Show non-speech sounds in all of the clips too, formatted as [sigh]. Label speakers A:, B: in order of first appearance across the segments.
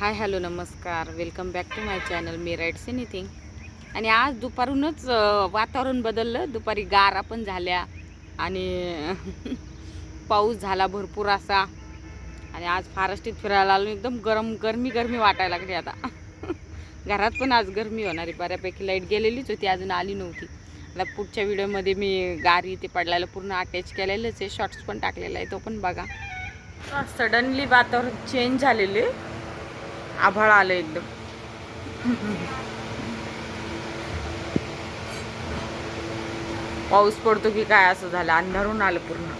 A: हाय hello नमस्कार. Welcome back to my channel me rights anything आणि आज दुपारूनच वातावरण बदललं. दुपारी गारा पण झाल्या आणि [laughs] पाऊस झाला भरपूर असा. आणि आज फारस्टीत फिरायला आलो. एकदम गरम गरमी गरमी वाटायला लागली आता. [laughs] घरात पण आज गरमी होणारी बऱ्यापैकी लाइट गेलेलीच होती अजून आली नव्हती. आता पुढच्या व्हिडिओमध्ये मी गारी ते पडलेलं पूर्ण अटॅच केलेलंच आहे. शॉर्ट्स पण टाकलेला आहे तो पण बघा. सडनली वातावरण चेंज झालेले आभाळ आलं एकदम. पाऊस पडतो की काय असं झालं? अंधारून आलं पूर्ण.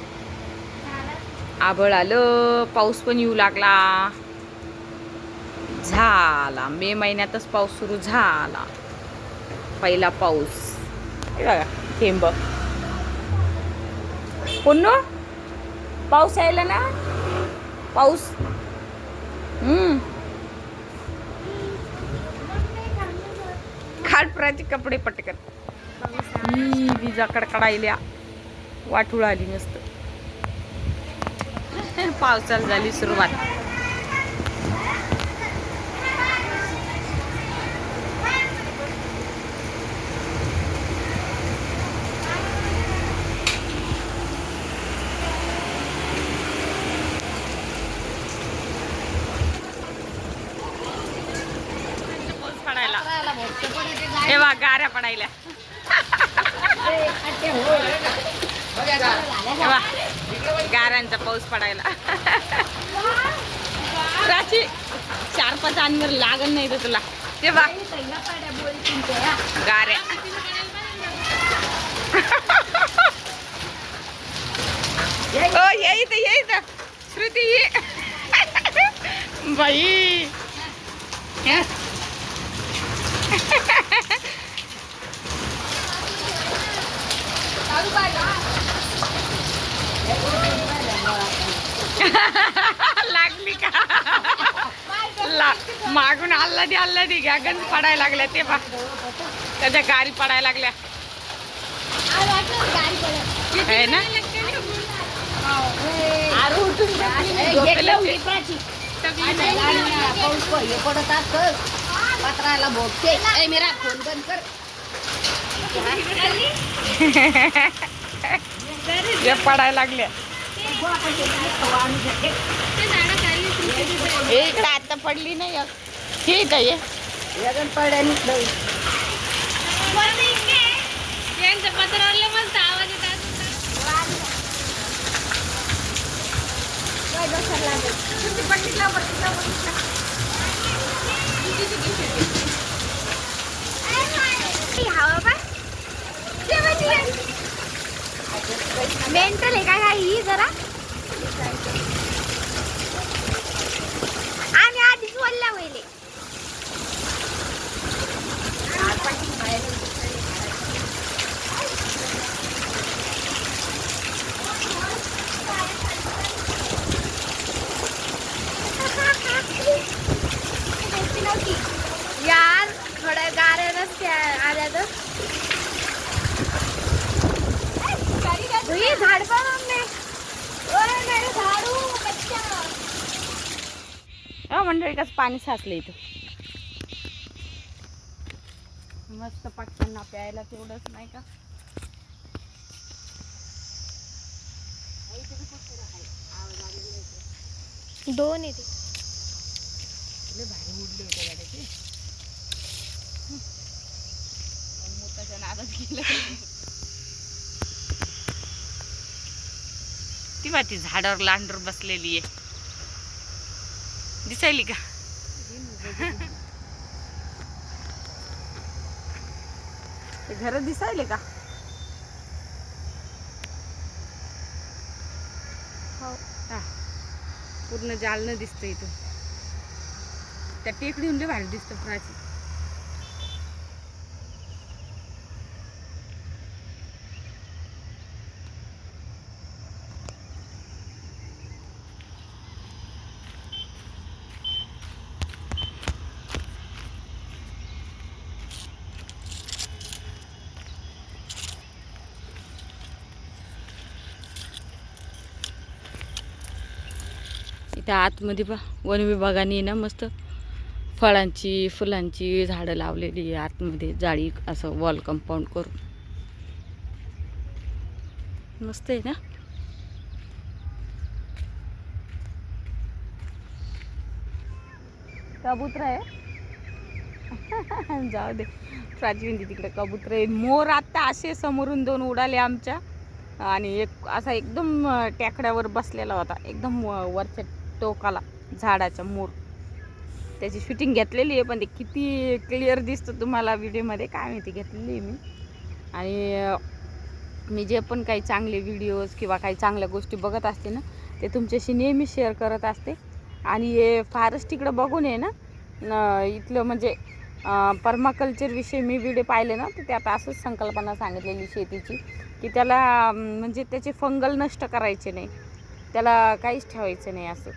A: आभळ आलं. पाऊस पण येऊ लागला. झाला. मे महिन्यातच पाऊस सुरू झाला. पहिला पाऊस. हे बघा थेंब. पुन्हा पाऊस यायला ना? पाऊस. हम्म. खाडपराचे कपडे पटकन. ही विजा कडकडायल्या वाटूळ आली नसतं पावसाला झाली सुरुवात पाऊस पडायला हे बघ गाऱ्या पडायल्या. गाऱ्यांचा पाऊस पडायला. प्राची चार पाच आणवर लागण नाही तर तुला. ते बघ गाऱ्या. ओ ये तर ये श्रुती. ये बाई हं? लागली का ला मागून आल्लादी आल्लादी घ्या गंज पडायला लागल्या ते पा त्याच्या गाडी पडायला लागल्या. आहे ना? आरू उठून बसली, झोपेला होती.
B: पत्राला भोगते ए, मेरा फोन बंद कर.
A: हे पडायला लागल्या. हे पडली नाही. हे.
B: काय डोक्याला लागेल?
C: मेंटल आहे का काय ही जरा आम्ही आधीच बोलल्या पहिले यार थोड्या गाड्या रस्त्या आल्या तर ये झाड पण हमने ओए मेरे झाडू बच्चा
A: हो मंडळी कसं पाणी साचलं इथं? मस्त पक्ष्यांना प्यायला तेवढंच नाही का?
C: दोन येते.
A: भारी उडले होते गाड्याचे मोठाच्या नादात गेलं. ती बा ती झाडावर लांडर बसलेली आहे. दिसायली का? घर दिसायले का?
C: हो.
A: पूर्ण जालनं दिसतं इथून त्या टेकडीहून लय भारी दिसतं प्राची इथं आतमध्ये पा वन विभागाने ना मस्त फळांची फुलांची झाडं लावलेली आहे आतमध्ये जाळी असं वॉल कंपाऊंड करून. मस्त आहे ना? कबूतर आहे? [laughs] जाऊ दे. प्राचीन तिकडे कबूतर आहे. मोर आत्ता असे समोरून दोन उडाले आमच्या. आणि एक असा एकदम टेकड्यावर बसलेला होता. एकदम वरच्या टोकाला झाडाचा मोर. त्याची शूटिंग घेतलेली आहे पण ते किती क्लिअर दिसतं तुम्हाला व्हिडिओमध्ये काय माहिती घेतलेली आहे मी. आणि मी जे पण काही चांगले व्हिडिओज किंवा काही चांगल्या गोष्टी बघत असते ना ते तुमच्याशी नेहमी शेअर करत असते. आणि हे फारच तिकडं बघून आहे ना इथलं म्हणजे पर्माकल्चरविषयी मी व्हिडिओ पाहिले ना तर त्यात असंच संकल्पना सांगितलेली शेतीची की त्याला म्हणजे त्याचे फंगल नष्ट करायचे नाही. त्याला काहीच ठेवायचं नाही असं.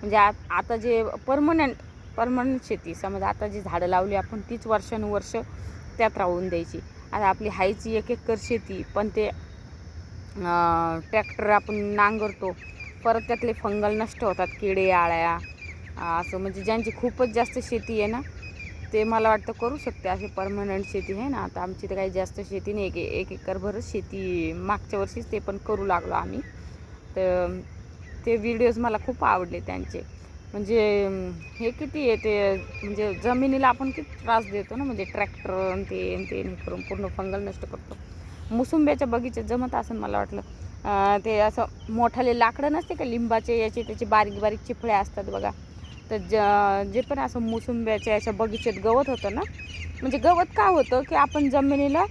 A: म्हणजे आ आता जे परमनंट परमनंट शेती समज आता जी झाडं लावली आपण तीच वर्षानुवर्ष त्यात राहून द्यायची. आता आपली हायची एक एकर शेती पण ते ट्रॅक्टर आपण नांगरतो परत त्यातले फंगल नष्ट होतात किडे आळ्या असं म्हणजे ज्यांची खूपच जास्त शेती आहे ना ते मला वाटतं करू शकते अशी परमनंट शेती आहे ना. आता आमची तर काही जास्त शेती नाही एक एक एकरभरच शेती मागच्या वर्षीच ते पण करू लागलो आम्ही. तर ते व्हिडिओज मला खूप आवडले त्यांचे. म्हणजे हे किती आहे ते म्हणजे जमिनीला आपण किती त्रास देतो ना म्हणजे ट्रॅक्टर ते आणि ते हे करून पूर्ण फंगल नष्ट करतो. मोसुंब्याच्या बगीचा जमत असं मला वाटलं. ते असं मोठाले लाकडं नसते का लिंबाचे याचे त्याचे बारीक बारीक चिफळे असतात बघा. तर ज जे पण असं मोसुंब्याच्या अशा बगीचेत गवत होतं ना म्हणजे गवत का होतं की आपण जमिनीला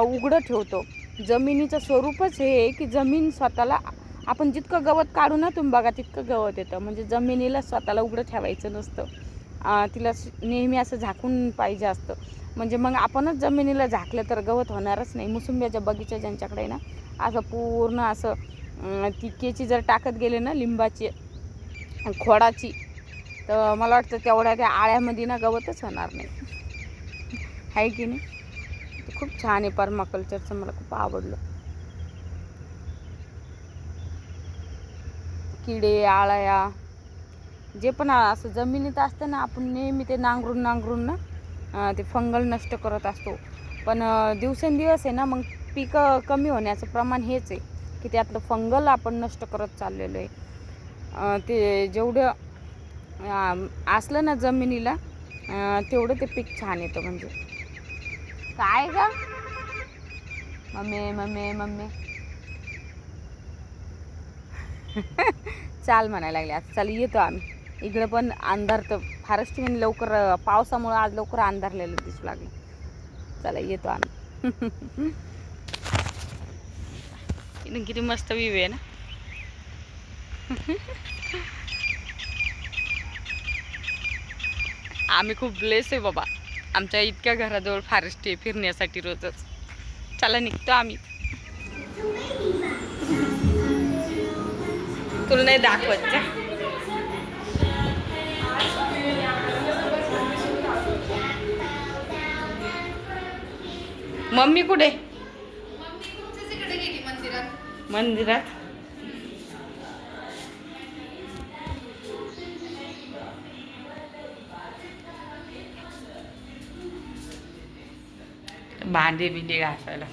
A: उघडं ठेवतो. जमिनीचं स्वरूपच हे आहे की जमीन स्वतःला आपण जितकं गवत काढू ना तुम्ही बघा तितकं गवत येतं. म्हणजे जमिनीला स्वतःला उघडं ठेवायचं नसतं. तिला नेहमी असं झाकून पाहिजे असतं. म्हणजे मग आपणच जमिनीला झाकलं तर गवत होणारच नाही. मोसुंब्याच्या बगीचा ज्यांच्याकडे ना असं पूर्ण असं ती केची जर टाकत गेले ना लिंबाची खोडाची तर मला वाटतं तेवढ्या त्या आळ्यामध्ये ना गवतच होणार नाही. [laughs] आहे की नाही? खूप छान आहे परमाकल्चरचं मला खूप आवडलं. किडे आळ्या जे पण असं जमिनीत असतं ना आपण नेहमी ते नांगरून नांगरून ना ते फंगल नष्ट करत असतो. पण दिवसेंदिवस आहे ना मग पिकं कमी होण्याचं प्रमाण हेच आहे की त्यातलं फंगल आपण नष्ट करत चाललेलो आहे. ते जेवढं असलं ना जमिनीला तेवढं ते पीक छान येतं म्हणजे. काय ग? Mummy mummy mummy. चाल म्हणायला लागले. आज चाल येतो आम्ही. इकडं पण अंधार तर फारच म्हणजे लवकर पावसामुळं आज लवकर अंधारलेलं दिसू लागलं. चला येतो आम्ही. इथून किती मस्त व्ह्यू आहे ना. आम्ही खूप ब्लेस आहे बाबा. आमच्या इतक्या घराजवळ फारेस्ट आहे फिरण्यासाठी रोजच. चला निघतो आम्ही. तुला नाही दाखवत का मम्मी कुठे? मंदिरात. भांडे बिंडे घासायला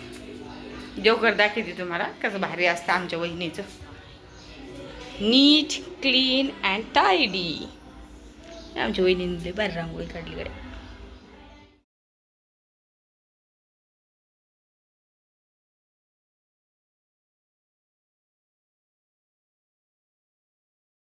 A: देवकर दाखवते तुम्हाला? कसं भारी असतं आमच्या वहिनीचं. નીટ ક્લીન એન્ડ ટાઈડી આમ જોઈને બહાર રંગોળી કાઢી કાઢે.